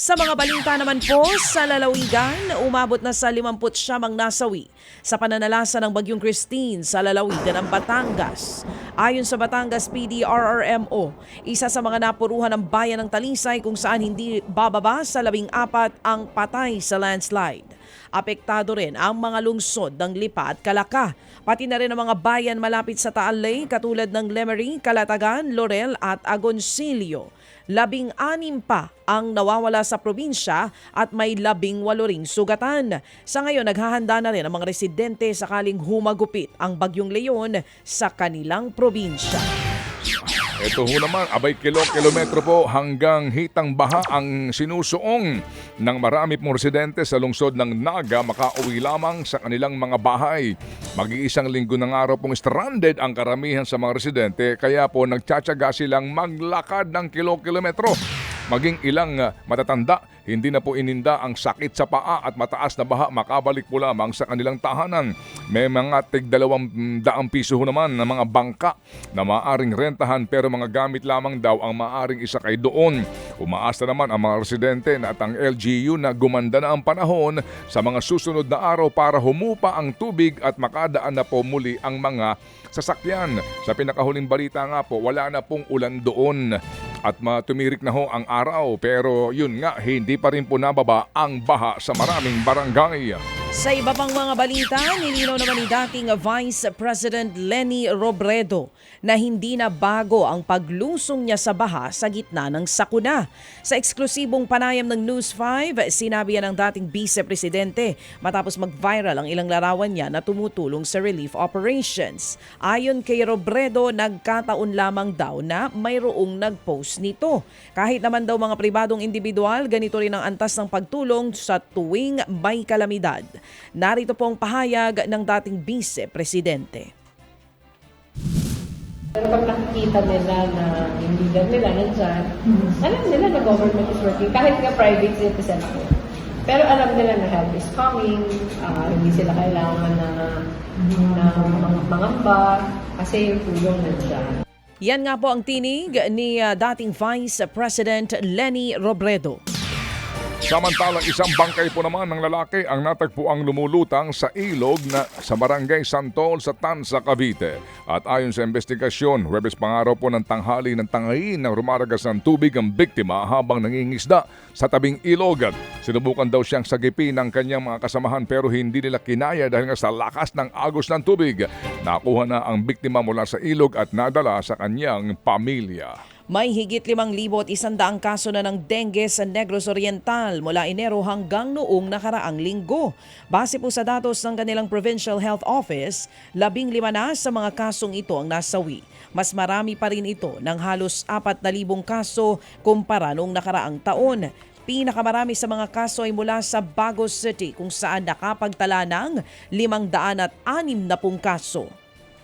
Sa mga balita naman po, sa lalawigan, umabot na sa 59 ang nasawi sa pananalasa ng Bagyong Christine sa lalawigan ng Batangas. Ayon sa Batangas PDRRMO, isa sa mga napuruhan ng bayan ng Talisay kung saan hindi bababa sa labing apat ang patay sa landslide. Apektado rin ang mga lungsod ng Lipa at Kalaka, pati na rin ang mga bayan malapit sa Taalay katulad ng Lemery, Calatagan, Laurel at Agoncillo. Labing anim pa ang nawawala sa probinsya at may labing walo ring sugatan. Sa ngayon, naghahanda na rin ang mga residente sakaling humagupit ang Bagyong Leon sa kanilang probinsya. Ito ho naman, abay kilo-kilometro po hanggang hitang baha ang sinusuong ng marami pong residente sa lungsod ng Naga makauwi lamang sa kanilang mga bahay. Mag-iisang linggo ng araw pong stranded ang karamihan sa mga residente kaya po nagtsatsaga silang maglakad ng kilo-kilometro. Maging ilang ah, matatanda, hindi na po ininda ang sakit sa paa at mataas na baha makabalik po lamang sa kanilang tahanan. May mga tig dalawang daang piso ho naman na mga bangka na maaring rentahan pero mga gamit lamang daw ang maaring isakay doon. Umaasa naman ang mga residente na at ang LGU na gumanda na ang panahon sa mga susunod na araw para humupa ang tubig at makadaan na po muli ang mga sasakyan. Sa pinakahuling balita nga po, wala na pong ulan doon at matumirik na ho ang araw pero yun nga hindi pa rin po nababa ang baha sa maraming barangay. Sa iba pang mga balita, nilinaw naman ni dating Vice President Lenny Robredo na hindi na bago ang paglusong niya sa baha sa gitna ng sakuna. Sa eksklusibong panayam ng News 5, sinabi yan ng dating Vice Presidente matapos mag-viral ang ilang larawan niya na tumutulong sa relief operations. Ayon kay Robredo, nagkataon lamang daw na mayroong nag-post nito. Kahit naman daw mga pribadong individual, ganito rin ang antas ng pagtulong sa tuwing may kalamidad. Narito po ang pahayag ng dating Vice Presidente. Pero pag nakikita nila na leader nila nandyan, alam nila na government is working, kahit nga private citizen ako. Pero alam nila na help is coming, ah, hindi sila kailangan na, na mga- mangamba, kasi yung tulong nandyan. Yan nga po ang tinig ni uh, dating Vice President Lenny Robredo. Samantalang isang bangkay po naman ng lalaki ang natagpuang lumulutang sa ilog na sa barangay Santol sa Tansa, Cavite. At ayon sa investigasyon, Webes pangaraw po ng tanghali ng tangayin na rumaragas ng tubig ang biktima habang nangingisda sa tabing ilog. Sinubukan daw siyang sagipin ng kanyang mga kasamahan pero hindi nila kinaya dahil nga sa lakas ng agos ng tubig. Nakuha na ang biktima mula sa ilog at nadala sa kanyang pamilya. May higit 5,000 at isandaang kaso na ng dengue sa Negros Oriental mula Enero hanggang noong nakaraang linggo. Base po sa datos ng kanilang Provincial Health Office, labing lima na sa mga kasong ito ang nasawi. Mas marami pa rin ito ng halos 4,000 kaso kumpara noong nakaraang taon. Pinakamarami sa mga kaso ay mula sa Bagos City kung saan nakapagtala ng 560 kaso.